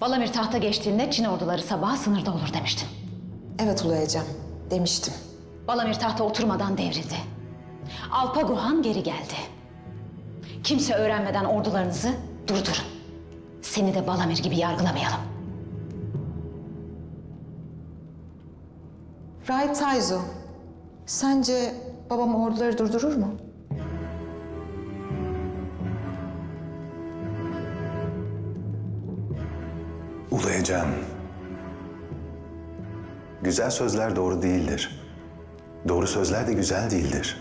Balamir tahta geçtiğinde Çin orduları sabaha sınırda olur demiştin. Evet Ulayacağım, demiştim. Balamir tahta oturmadan devrildi. Alpaguhan geri geldi. Kimse öğrenmeden ordularınızı durdurun. Seni de Balamir gibi yargılamayalım. Rahip Tayzu, sence babam orduları durdurur mu? Ulayacağım. Güzel sözler doğru değildir. Doğru sözler de güzel değildir.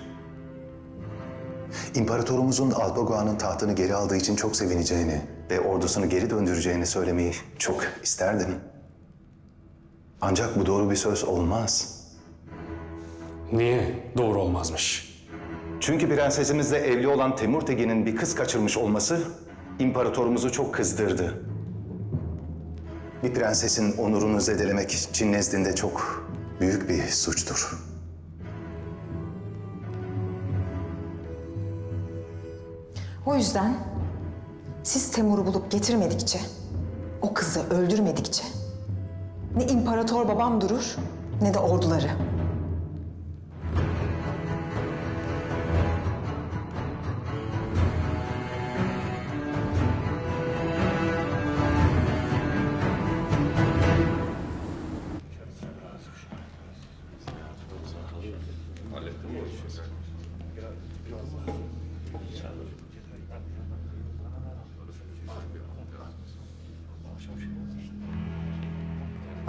İmparatorumuzun Alpagua'nın tahtını geri aldığı için çok sevineceğini ve ordusunu geri döndüreceğini söylemeyi çok isterdim. Ancak bu doğru bir söz olmaz. Niye doğru olmazmış? Çünkü prensesimizle evli olan Temurtegin'in bir kız kaçırmış olması imparatorumuzu çok kızdırdı. Bir prensesin onurunu zedelemek Çin nezdinde çok büyük bir suçtur. O yüzden siz Temur'u bulup getirmedikçe, o kızı öldürmedikçe ne imparator babam durur ne de orduları.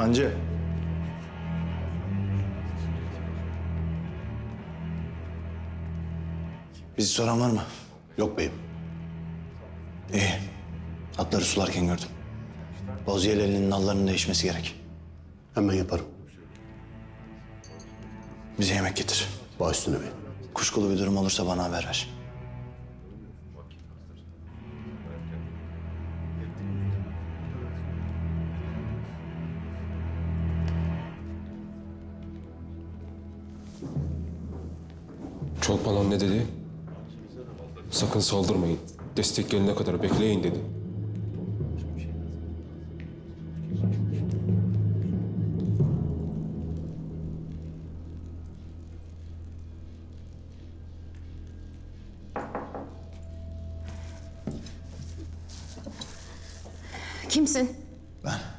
Hancı. Bizi soran var mı? Yok beyim. İyi. Atları sularken gördüm. Boziyeleli'nin nallarının değişmesi gerek. Hemen yaparım. Bize yemek getir. Baş üstüne beyim. Kuşkulu bir durum olursa bana haber ver. Çolpalan ne dedi? Sakın saldırmayın. Destek gelene kadar bekleyin dedi. Kimsin? Ben.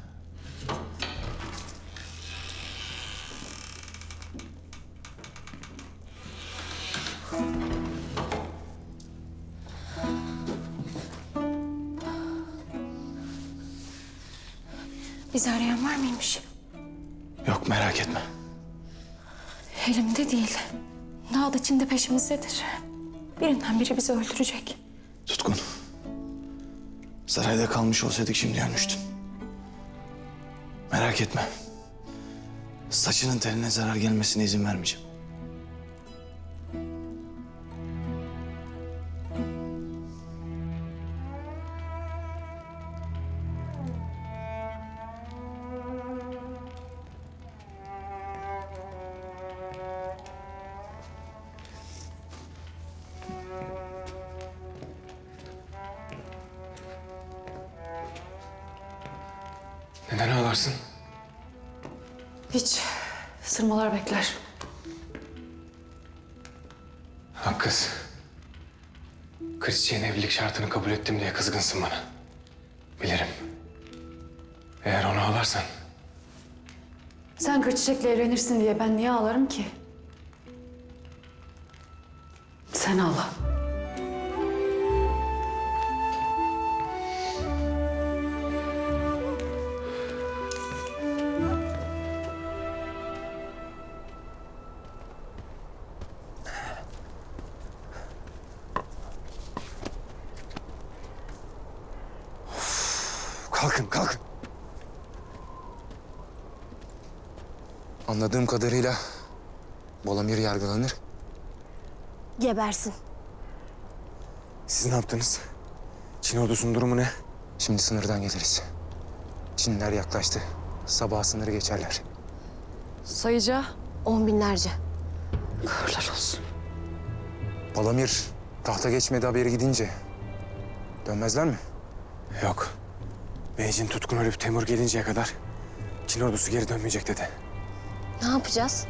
Bizi arayan var mıymış? Yok merak etme. Elimde değil. Daha da Çin de peşimizdedir. Birinden biri bizi öldürecek. Tutkun. Sarayda kalmış olsaydık şimdi ölmüştün. Merak etme. Saçının teline zarar gelmesine izin vermeyeceğim. Neden ağlarsın? Hiç. Sırmalar bekler. Bak kız. Evlilik şartını kabul ettim diye kızgınsın bana. Bilirim. Eğer onu ağlarsan Sen kır çiçekle evlenirsin diye ben niye ağlarım ki? Sen ağla. Kalkın, kalkın. Anladığım kadarıyla Bolamir yargılanır. Gebersin. Siz ne yaptınız? Çin ordusunun durumu ne? Şimdi sınırdan geliriz. Çinliler yaklaştı. Sabah sınırı geçerler. Sayıca on binlerce. Kahırlar olsun. Balamir tahta geçmedi haberi gidince. Dönmezler mi? Yok. Beyciğin tutkun ölüp Temur gelinceye kadar Çin ordusu geri dönmeyecek dedi. Ne yapacağız?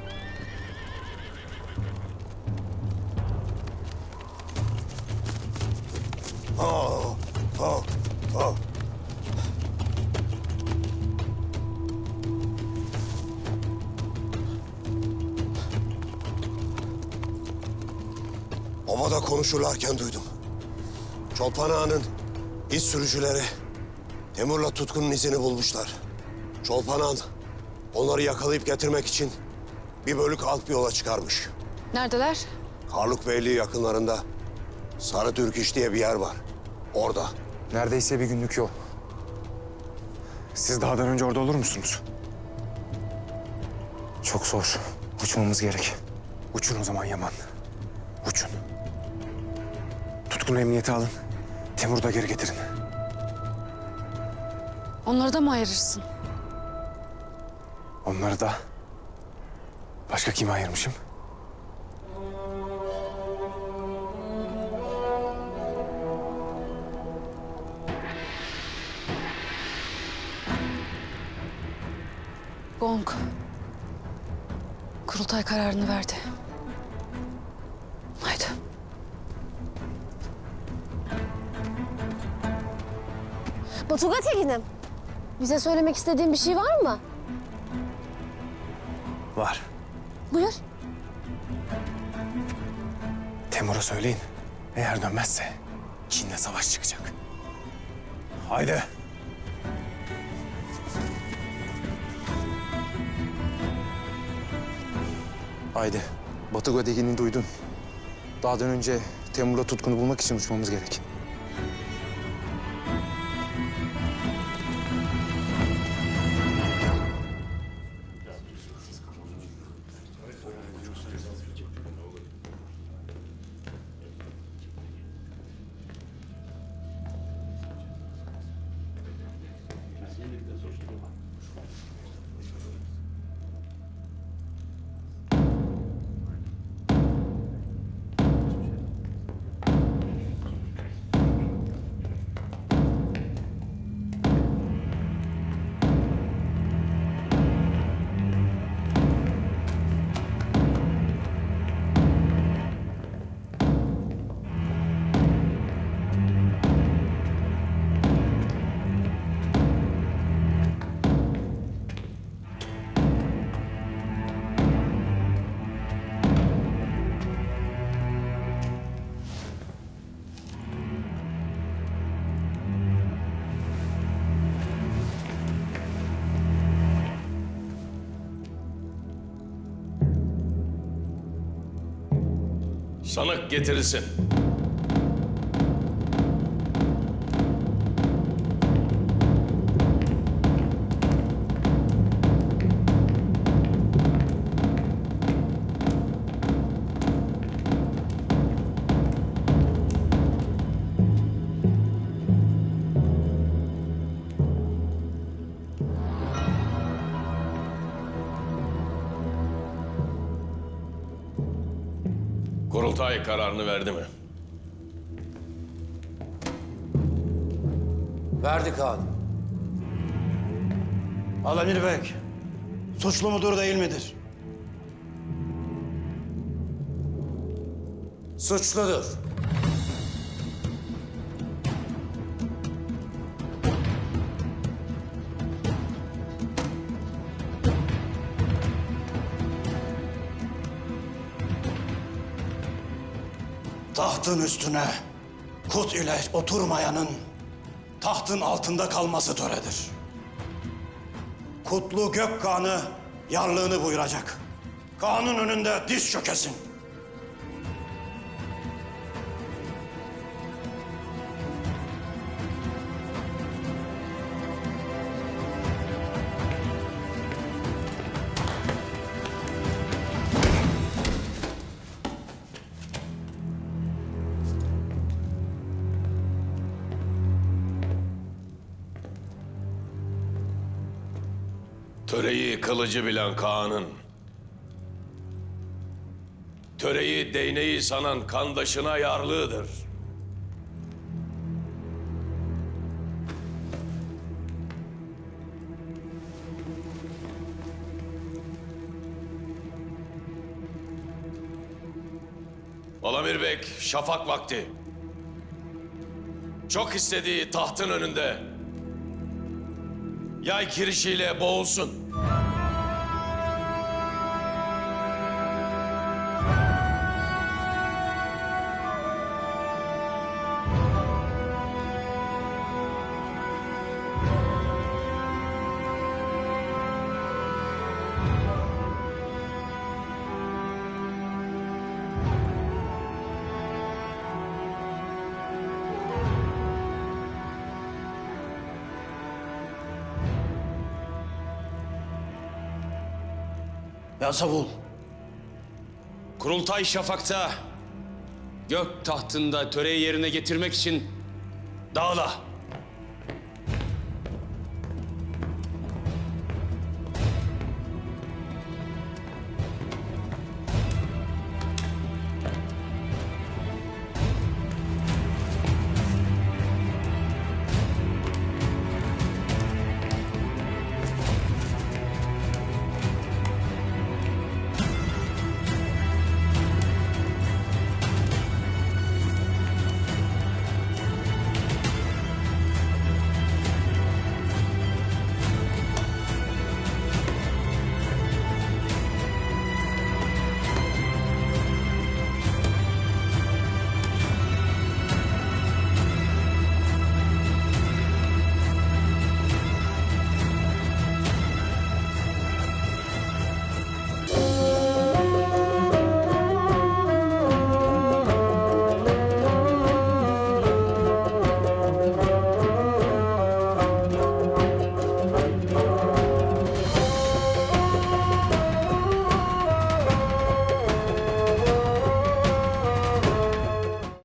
Ovada konuşurlarken duydum. Çolpan Ağa'nın iz sürücüleri Temur'la Tutkun'un izini bulmuşlar. Çolpan Ağa onları yakalayıp getirmek için bir bölük alt bir yola çıkarmış. Neredeler? Karluk Beyliği yakınlarında Sarı Türk İş diye bir yer var. Orada. Neredeyse bir günlük yol. Siz dağdan önce orada olur musunuz? Çok zor. Uçmamız gerek. Uçun o zaman Yaman. Uçun. Tutkun emniyete alın. Temur'u da geri getirin. Onları da mı ayırırsın? Onları da başka kime ayırmışım? Gong. Kurultay kararını verdi. Haydi. Batuga Tekin'im. Bize söylemek istediğin bir şey var mı? Var. Buyur. Temur'a söyleyin. Eğer dönmezse Çin'le savaş çıkacak. Haydi. Haydi. Batı Gödegi'ni duydun. Dağdan önce Temur'la Tutkun'u bulmak için uçmamız gerek. Sanık getirilsin. Kurultay kararını verdi mi? Verdik ağam. Alamir Bey, suçlu mudur değil midir? Suçludur. Tahtın üstüne kut ile oturmayanın tahtın altında kalması töredir. Kutlu Gökkan'ı yarlığını buyuracak. Kanun önünde diz çökesin. Töreyi kılıcı bilen Kaan'ın, töreyi değneği sanan kandaşına yarlığıdır. Balamir Bek, şafak vakti. Çok istediği tahtın önünde yay kirişiyle boğulsun. Ya Savul. Kurultay şafakta gök tahtında töreyi yerine getirmek için dağla.